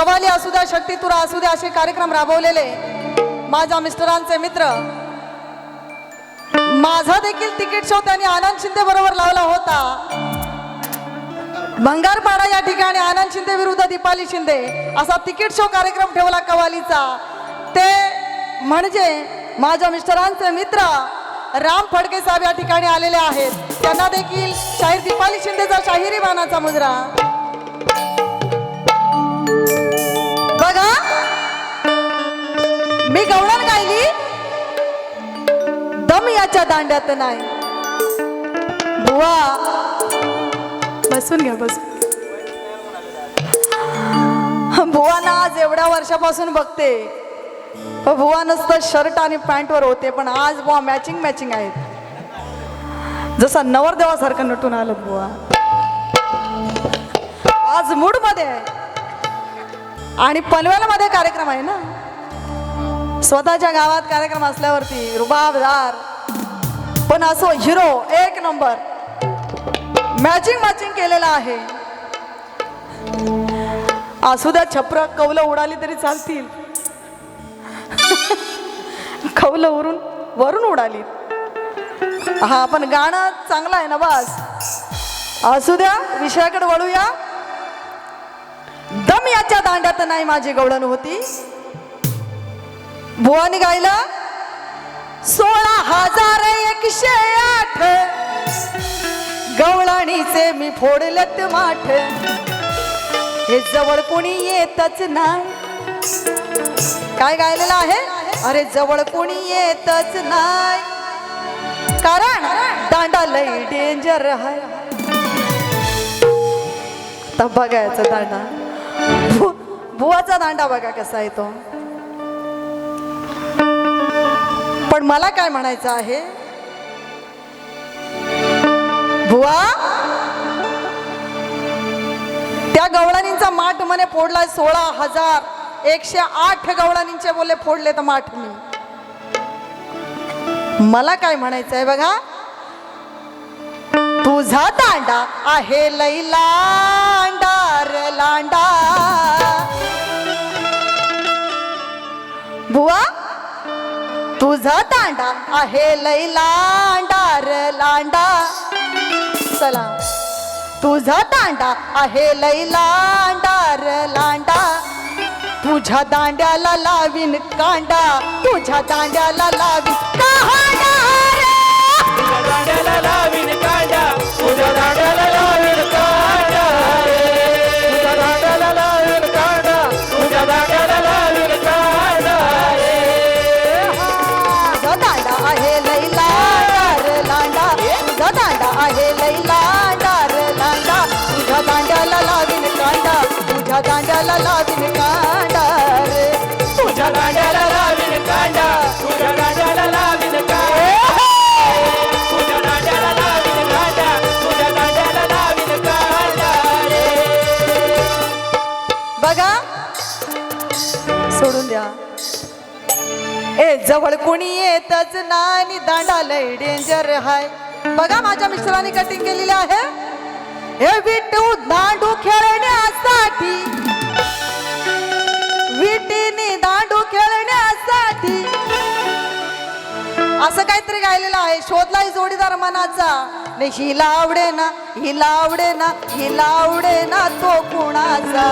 कवाली असू द्या शक्तितुरा असू द्या असे कार्यक्रम राबवलेले माझ्या मिस्टरांचे मित्र. माझा देखील तिकीट शो त्यांनी आनंद शिंदे बरोबर लावला होता. भंगारपाडा या ठिकाणी आनंद शिंदे विरुद्ध दीपाली शिंदे असा तिकीट शो कार्यक्रम ठेवला कवालीचा ते म्हणजे माझ्या मिस्टरांचे मित्र राम फडके साहेब या ठिकाणी आलेले आहेत. त्यांना देखील शाहीर दीपाली शिंदेचा शाहिरी बाणाचा मुजरा. बघा. मी गवळण गायली. दम याच्या दांड्यात नाही. बुवा. बसून घ्या बसून. बुवाना आज एवढ्या वर्षापासून बघते. बुवा नुसतं शर्ट आणि पॅन्टवर होते पण आज बुवा मॅचिंग मॅचिंग आहेत. जसा नवरदेवासारखं नटून आलं बुवा. आज मूडमध्ये आहे. आणि पनवेलमध्ये कार्यक्रम आहे ना? स्वतःच्या गावात कार्यक्रम असल्यावरती रुबाबदार. पण असो हिरो एक नंबर. मॅचिंग मॅचिंग केलेलं आहे. असू द्या छप्र कौलं उडाली तरी चालतील. कौलं उरून वरून उडाली. हा पण गाणं चांगलं आहे ना बस. असू द्या विषयाकडे वळूया. दम याच्या दांड्यात नाही माझी गवळण होती. बुवानी गायला सोळा हजार एकशे आठ. गवळणीचे मी फोडलत माठ. हे जवळ कोणी येतच नाही. काय गायलेलं आहे? अरे जवळ कोणी येतच नाही. कारण दांडा लय डेंजर आहे. आता बघायचं दांडा. भुवाचा दांडा बघा कसा आहे तो. पण मला काय म्हणायचं आहे? भुवा त्या गवळणींचा माठ म्हणे फोडलाय सोळा हजार एकशे आठ गवळणींचे बोले फोडले तर माठ मी. मला काय म्हणायचं आहे बघा? तुझा दांडा आहे लैला. लांडा. बुवा तुझा दांडा आहे लई लांडार लांडा. चला तुझा तांडा आहे लई लांडार लांडा. तुझ्या दांड्याला लावीन कांडा तुझ्या दांड्याला लावीन कांडा सोडून द्या. ए जवळ कोणी येतच नाही. दांडा लय डेंजर हाय. बघा माझ्या मिस्टरांनी कटिंग केलेली आहे. हे विटू दांडू खेळण्यासाठी. विटीने दांडू खेळण्यासाठी. असं काहीतरी गायलेलं आहे. शोधलाय जोडीदार मनाचा. नाही हिला आवडे ना हिला आवडे ना हिला आवडे ना तो कुणाचा?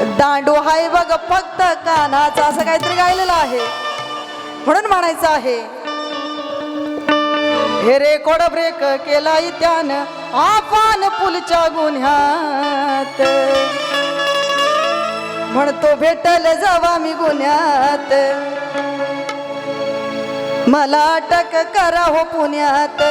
दांडू हाय बघ फक्त कानाचा असं काहीतरी गायलेलं आहे. म्हणून म्हणायचं आहे हे रेकॉर्ड ब्रेक केला त्यानं आपण पुलच्या गुन्ह्यात. म्हणतो भेटल जावा मी गुन्ह्यात. मला अटक करा हो पुण्यात.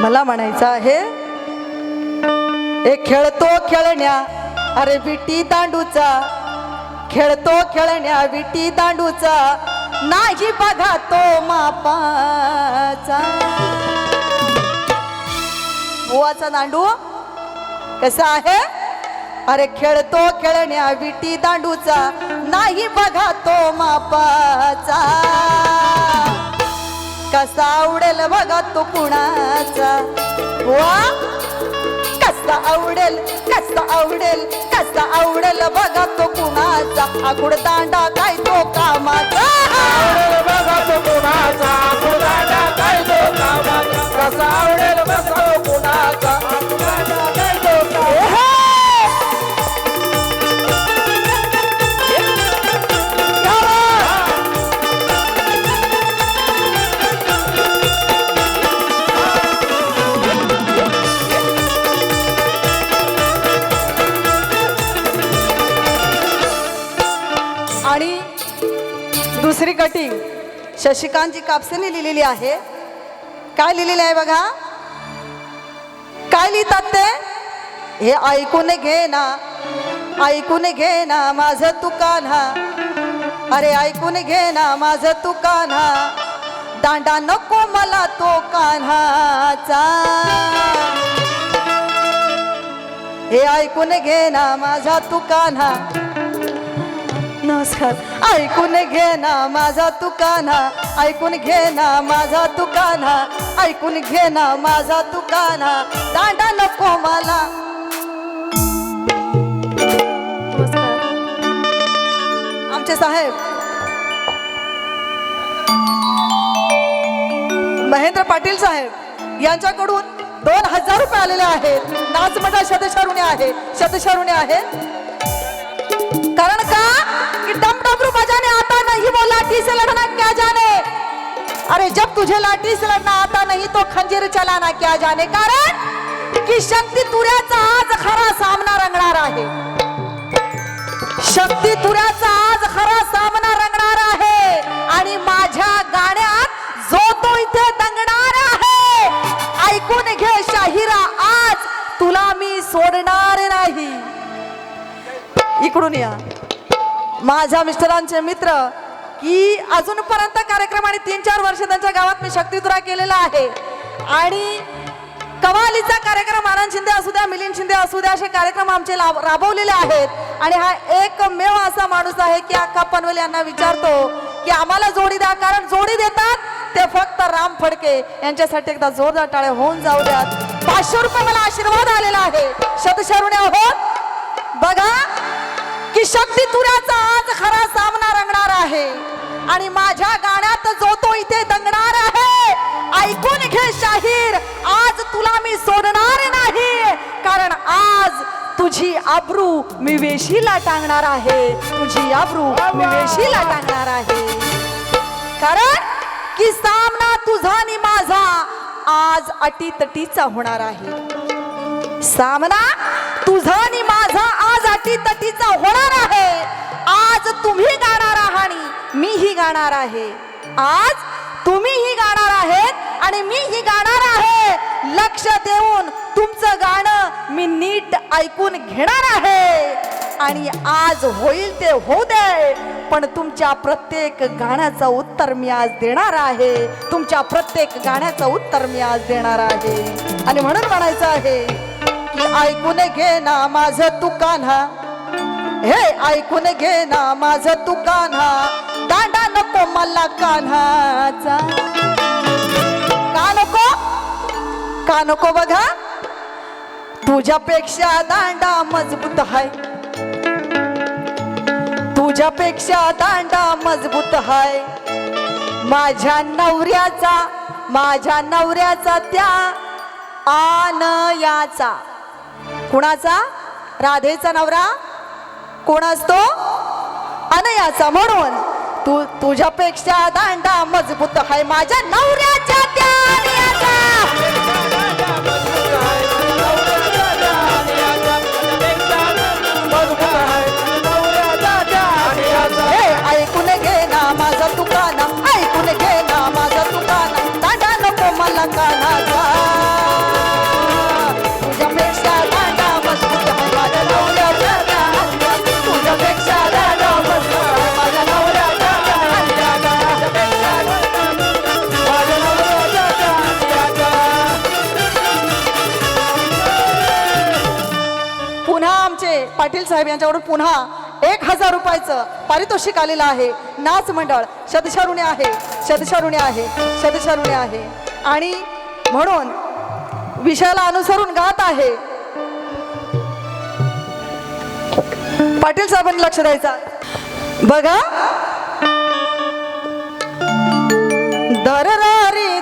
मला म्हणायचं आहे ए खेळतो खेळण्या अरे विटी दांडूचा. खेळतो खेळण्या विटी दांडूचा. नाही बघा तो मापाचा. बुवाचा दांडू कसा आहे? अरे खेळतो खेळण्या विटी दांडूचा. नाही बघा तो मापाचा. कसा आवडेल बघा तो कुणाचा. वा कसा आवडेल कसा आवडेल कसा आवडेल बघा तो कुणाचा. आकुड दांडा काय तो कामाचा. आवडेल बघा तो कुणाचा. आकुड दांडा काय तो कामाचा. कसा आवडेल तिसरी कटिंग. शशिकांतजी कापसेने लिहिलेली आहे. काय लिहिलेली आहे बघा? काय लिहितात ते? हे ऐकून घे ना. ऐकून घे ना माझं तू कान्हा. अरे ऐकून घे ना माझं तू कान्हा. दांडा नको मला तो कान्हाचा. हे ऐकून घे ना माझा तू कान्हा. नमस्कार. ऐकून घे ना माझा तू कान्हा ऐकून घे ना माझा तू कान्हा ऐकून घे ना माझा तू कान्हा दांडा नको मला. आमचे साहेब. महेंद्र पाटील साहेब यांच्याकडून दोन हजार रुपये आलेले आहेत. नाचमटा शतशरुणे आहे. शतशरुणे आहेत कारण का? लाठी से लड़ना क्या जाने? अरे जब तुझे लाठी से लड़ना आता नहीं तो खंजीर चलाना क्या जाने? कारण की शक्ती तुऱ्याचा आज खरा सामना रंगणार आहे. शक्ती तुऱ्याचा आज खरा सामना रंगणार आहे. आणि माझ्या गाण्यात जो तो इथे दंगणार आहे. ऐकून घे शाहिरा आज तुला मी सोडणार नाही. इकडून या. माझ्या मिस्टरांचे मित्र की अजूनपर्यंत कार्यक्रम आणि तीन चार वर्ष त्यांच्या गावात मी शक्तीतुरा केलेला आहे. आणि कवालीचा कार्यक्रम आनंद शिंदे असू द्या मिलिंद शिंदे असू द्या असे कार्यक्रम आमचे राबवलेले आहेत. आणि हा एकमेव असा माणूस आहे की अक्का पनवेल यांना विचारतो की आम्हाला जोडी द्या कारण जोडी देतात ते फक्त राम फडके. यांच्यासाठी एकदा जोरदार टाळे होऊन जाऊ द्यात. पाचशे रुपये मला आशीर्वाद आलेला आहे. शतशरुणे आहोत. बघा की शक्ती तुऱ्याचा आज खरा सामना रंगणार आहे. आणि माझ्या गाण्यात जो तो इथे दंगणार आहे ऐकून घे शाहीर आज तुला मी सोडणार नाही. कारण आज तुझी आब्रू मी वेशीला टांगणार आहे. तुझी आब्रू मी वेशीला टांगणार आहे. कारण की सामना तुझा आणि माझा आज अटीतटीचा होणार आहे. सामना तुझा आणि माझा आज अटीतटीचा होणार आहे. आज तुम्ही गाणार आहात आणि मीही गाणार आहे. आज तुम्हीही गाणार आहेत आणि मीही गाणार आहे. लक्ष देऊन तुमचं गाणं मी नीट ऐकून घेणार आहे. आणि आज होईल ते होऊ दे पण तुमच्या प्रत्येक गाण्याचं उत्तर मी आज देणार आहे. तुमच्या प्रत्येक गाण्याचं उत्तर मी आज देणार आहे. आणि म्हणून म्हणायचं आहे ऐकून घे ना माझं तू कान्हा हे. ऐकून घे ना माझं तू कान्हा दांडा नको मला कान्हाचा. का नको? का नको बघा? तुझ्यापेक्षा दांडा मजबूत हाय. तुझ्यापेक्षा दांडा मजबूत हाय. माझ्या नवऱ्याचा माझ्या नवऱ्याचा त्या आनयाचा. कुणाचा? राधेचा नवरा? कोण असतो? अनयाचा. म्हणून तू तुझ्यापेक्षा दांडा मजबूत आहे. माझ्या नवऱ्याच्या त्या पाटील साहेब यांच्याकडून पुन्हा एक हजार रुपयाचं पारितोषिक आलेलं आहे. नाच मंडळ शतशारुणे आहे शतशारुणे आहे शतशारुणे आहे. आणि म्हणून विषयाला अनुसरून गात आहे. पाटील साहेबांनी लक्ष द्यायचं. बघा. दररारी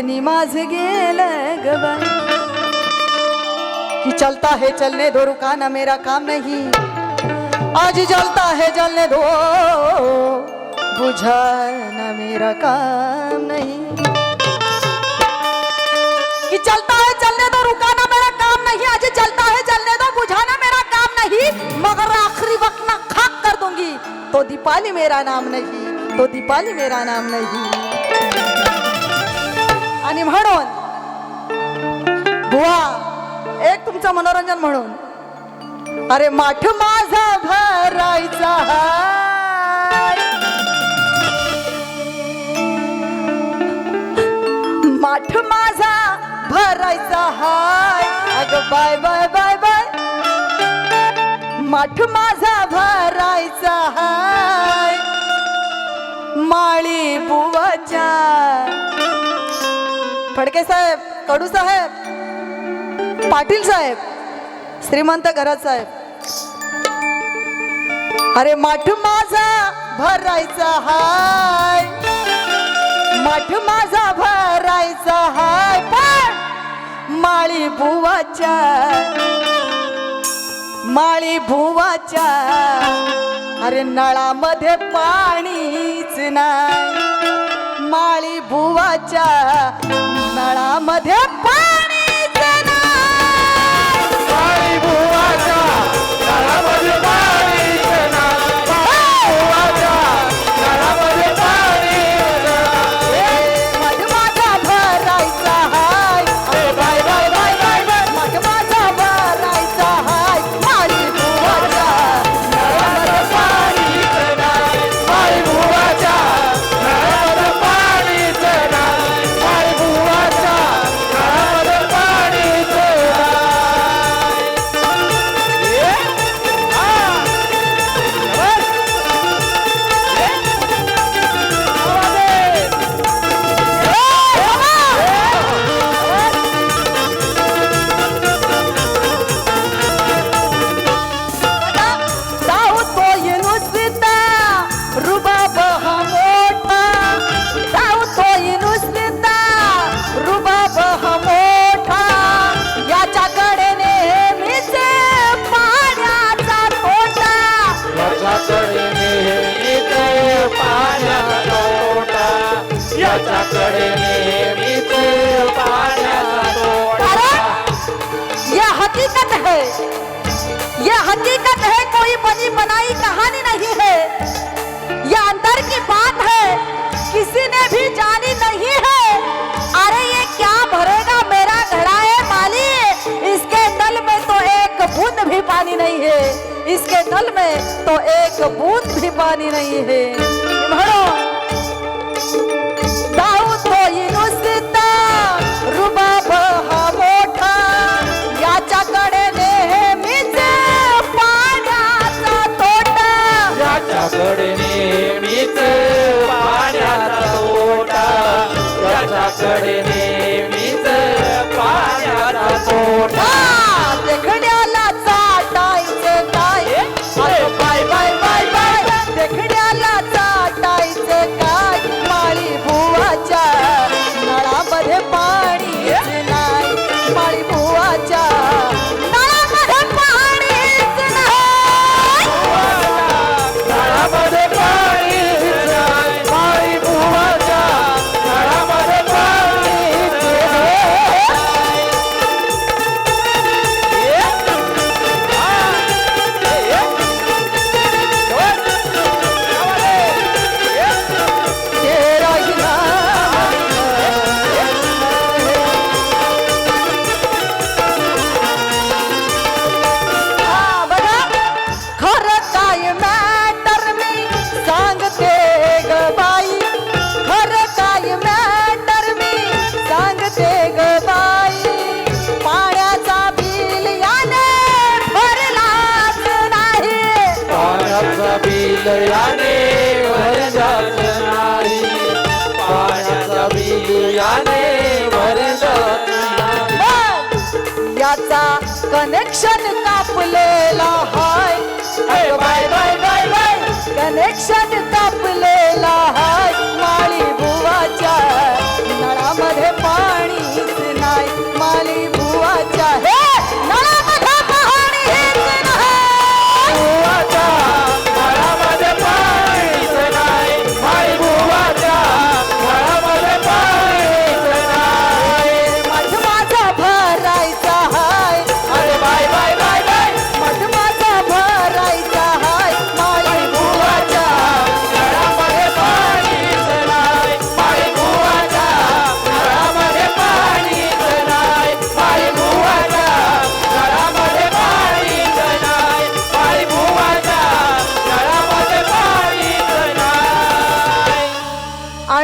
धनी माझ गेलं कि चलता है चलने दो, रुकाना मेरा काम नहीं। आज जलता है जलने दो, बुझाना मेरा काम नहीं। कि चलता है चलने दो, रुकाना मेरा काम नहीं। आज चलता है चलने दो, बुझाना मेरा काम नहीं। मगर आखिरी वक्त ना खाक कर दूँगी। तो दीपाली मेरा नाम नहीं तो दीपाली मेरा नाम नहीं। आणि म्हणून बुवा एक तुमचं मनोरंजन म्हणून. अरे माठ माझा भरायचा हाय. माठ माझा भरायचा हाय. अगं बाय बाय बाय बाय. माठ माझा भरायचा हाय. माळी बुवाच्या फडके साहेब कडू साहेब पाटील साहेब श्रीमंत घरात साहेब. अरे माठ माझा भरायचा हाय. माठ माझा भरायचा हाय. पण माळी भुवाच्या माळी भुवाच्या अरे नळामध्ये पाणीच नाही. माळी भुवाच्या नळामध्ये पा की बात है, किसी ने भी जानी नहीं है। अरे, ये क्या भरेगा मेरा घड़ा है माली इसके नल में तो एक बूंद भी पानी नहीं है। इसके नल में तो एक बूंद भी पानी नहीं है। पाण्याचा तोटा याच्याकडे याच्याकडे नेहमीच पाण्याचा तोटा. नाही पाण्याचा याचा कनेक्शन कापलेला हाय. Bye bye bye bye. Connection कापलेला हाय.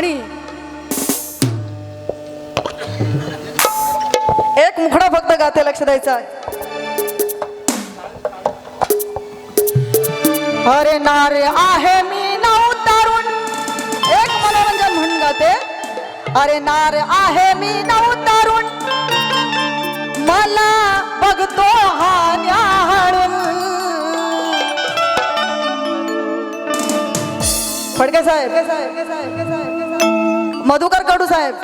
आणि एक मुखडा फक्त गाते लक्ष द्यायचं अरे नारे आहे मी नऊ तरुण एक मनोरंजन म्हणून गाते. अरे नार आहे मी नऊ तरुण मला बघतो हा न्याहाळून. फडके साहेब. मधुकर कडू साहेब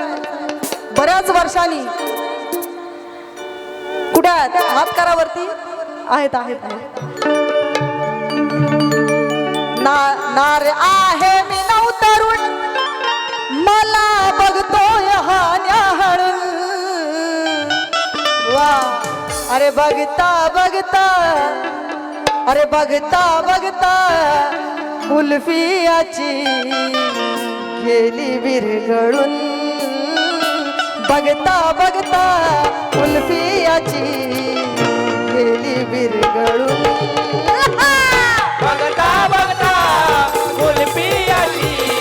बऱ्याच वर्षांनी कुठे आहेत? हात करावरती आहेत आहेत. ना नार आहे मी नऊ तरुण. मला बघतोय वा अरे बघता बघता. अरे बघता बघता. कुल्फियाची गेली विरगळून बघता बघता उल्फियाची गेली विरगळून बघता बघता उल्फियाची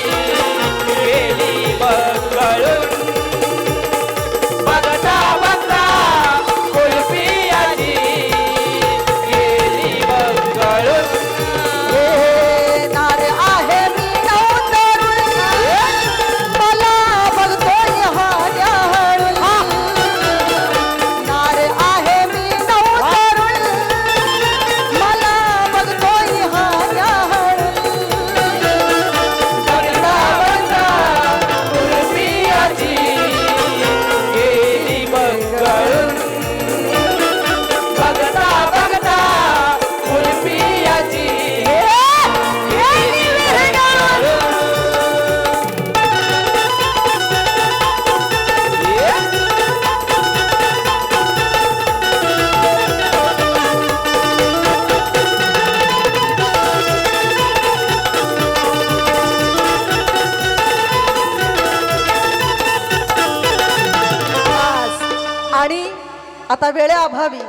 आता वेळेअभावी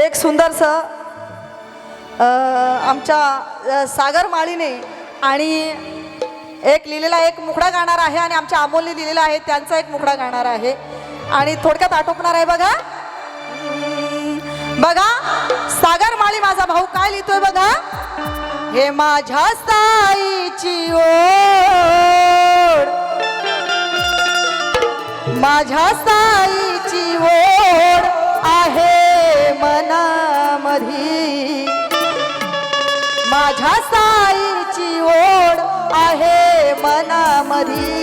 एक सुंदरस आमच्या सागर माळीने आणि एक लिहिलेला एक मुखडा गाणार आहे आणि आमच्या अमोलने लिहिलेला आहे त्यांचा एक मुखडा गाणार आहे. आणि थोडक्यात आटोपणार आहे बघा. बघा सागर माळी माझा भाऊ काय लिहितोय बघा? हे माझ्या साईची ओढ. माझ्या साई साईची ओढ आहे मनामधी. माझ्या साईची ओढ आहे मनामधी.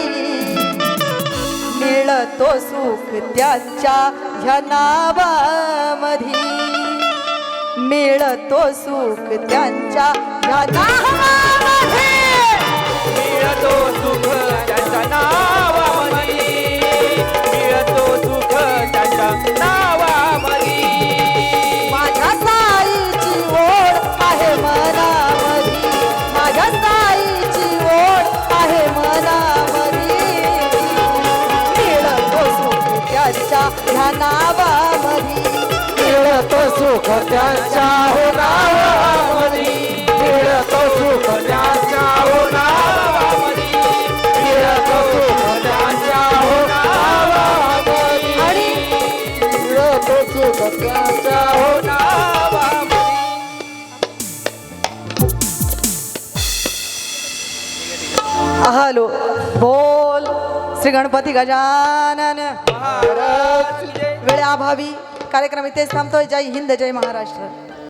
मिळतो सुख त्याच्या ह्या नावामधी मिळतो सुख त्यांच्या ह्या मिळतो सुख त्याच्या नावामधी. नावामधी मिळतो सुख त्याच्या हो नावामधी हॅलो बोल. श्री गणपती गजानन. वेळेअभावी कार्यक्रम इथेच थांबतोय. जय हिंद जय महाराष्ट्र.